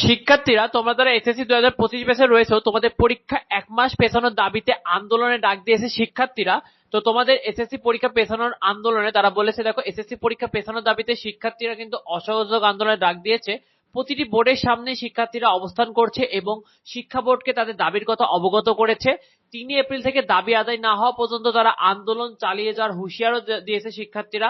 শিক্ষার্থীরা, তোমরা যারা এসএসসি দুই হাজার পঁচিশ ব্যাচে রয়েছে, তোমাদের পরীক্ষা এক মাস পেছানোর দাবিতে আন্দোলনে ডাক দিয়েছে শিক্ষার্থীরা। তো তোমাদের এসএসসি পরীক্ষা পেছানোর আন্দোলনে, তারা বলেছে, দেখো এসএসসি পরীক্ষা পেছানোর দাবিতে শিক্ষার্থীরা কিন্তু অসহযোগ আন্দোলনে ডাক দিয়েছে। প্রতিটি বোর্ডের সামনে শিক্ষার্থীরা অবস্থান করছে এবং শিক্ষা বোর্ডকে তাদের দাবির কথা অবগত করেছে। তিন এপ্রিল থেকে দাবি আদায় না হওয়া পর্যন্ত তারা আন্দোলন চালিয়ে যাওয়ার হুঁশিয়ারও দিয়েছে শিক্ষার্থীরা।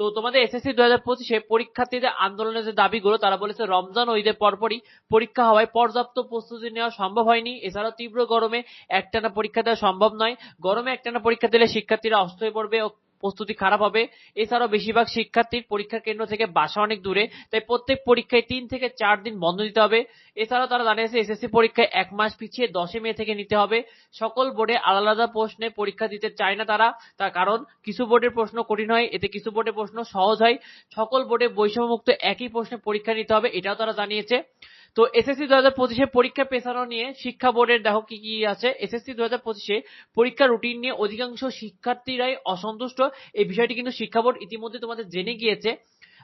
তো তোমাদের এসএসসি দু হাজার পঁচিশে পরীক্ষার্থীদের আন্দোলনের যে দাবিগুলো, তারা বলেছে রমজান ও ঈদের পরপরই পরীক্ষা হওয়ায় পর্যাপ্ত প্রস্তুতি নেওয়া সম্ভব হয়নি। এছাড়াও তীব্র গরমে একটানা পরীক্ষা দেওয়া সম্ভব নয়। গরমে একটানা পরীক্ষা দিলে শিক্ষার্থীরা অসুস্থ হয়ে পড়বে ও প্রস্তুতি খারাপ হবে। এছাড়াও বেশিরভাগ শিক্ষার্থীর পরীক্ষা কেন্দ্র থেকে বাসা অনেক দূরে, তাই প্রত্যেক পরীক্ষায় তিন থেকে চার দিন বন্ধ দিতে হবে। এছাড়াও তারা জানিয়েছে, এসএসসি পরীক্ষায় এক মাস পিছিয়ে দশে মে থেকে নিতে হবে। সকল বোর্ডে আলাদা আলাদা প্রশ্নে পরীক্ষা দিতে চায় না তারা, তার কারণ কিছু বোর্ডের প্রশ্ন কঠিন হয়, এতে কিছু বোর্ডের প্রশ্ন সহজ হয়। সকল বোর্ডে বৈষম্যমুক্ত একই প্রশ্নে পরীক্ষা নিতে হবে, এটাও তারা জানিয়েছে। তো এসএসসি দু হাজার পঁচিশে পরীক্ষা পেছানো নিয়ে শিক্ষা বোর্ডের দেখো কি কি আছে? এসএসসি দু হাজার পঁচিশে পরীক্ষা রুটিন নিয়ে অধিকাংশ শিক্ষার্থীরাই অসন্তুষ্ট। এই বিষয়টি কিন্তু শিক্ষা বোর্ড ইতিমধ্যে তোমাদের জেনে গিয়েছে।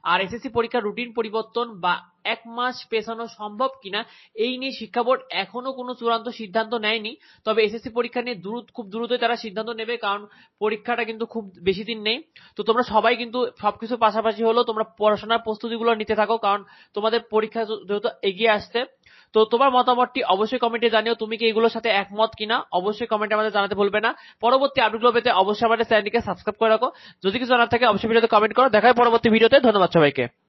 আর এসএসসি পরীক্ষার রুটিন পরিবর্তন বা এক মাস পেছানো সম্ভব কিনা, এই নিয়ে শিক্ষা বোর্ড এখনও কোনো চূড়ান্ত সিদ্ধান্ত নেয়নি। তবে এসএসসি পরীক্ষা নিয়ে দ্রুত, খুব দ্রুতই তারা সিদ্ধান্ত নেবে, কারণ পরীক্ষাটা কিন্তু খুব বেশি দিন নেই। তো তোমরা সবাই কিন্তু সবকিছু পাশাপাশি হলো তোমরা পড়াশোনার প্রস্তুতিগুলো নিতে থাকো, কারণ তোমাদের পরীক্ষা যেহেতু এগিয়ে আসছে তো তোমার মতামতটি অবশ্যই কমেন্টে জানিও, তুমি কি এগুলোর সাথে একমত কিনা? অবশ্যই কমেন্টে আমাদের জানাতে ভুলবে না। পরবর্তী আপডেটগুলো পেতে অবশ্যই আমাদের চ্যানেলটিকে সাবস্ক্রাইব করে রাখো। যদি কিছু জানার থাকে, অবশ্যই ভিডিওতে কমেন্ট করো। দেখা হয় পরবর্তী ভিডিওতে। ধন্যবাদ সবাইকে।